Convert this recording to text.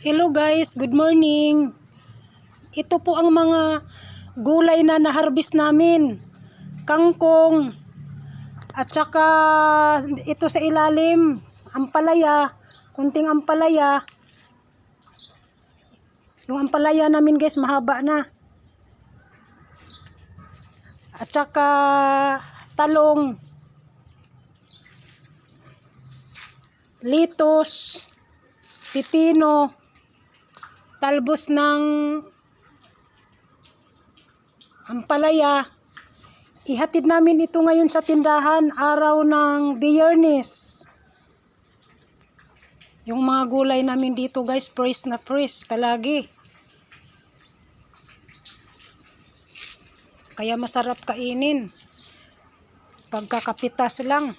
Hello guys, good morning. Ito po ang mga gulay na na-harvest namin. Kangkong. At saka ito sa ilalim, ampalaya, kunting ampalaya. Yung ampalaya namin guys, mahaba na. At saka talong. Litos, pipino, talbos ng ampalaya. Ihatid namin ito ngayon sa tindahan, araw ng biyernes. Yung mga gulay namin dito guys, fresh na fresh palagi. Kaya masarap kainin. Pagkakapitas lang.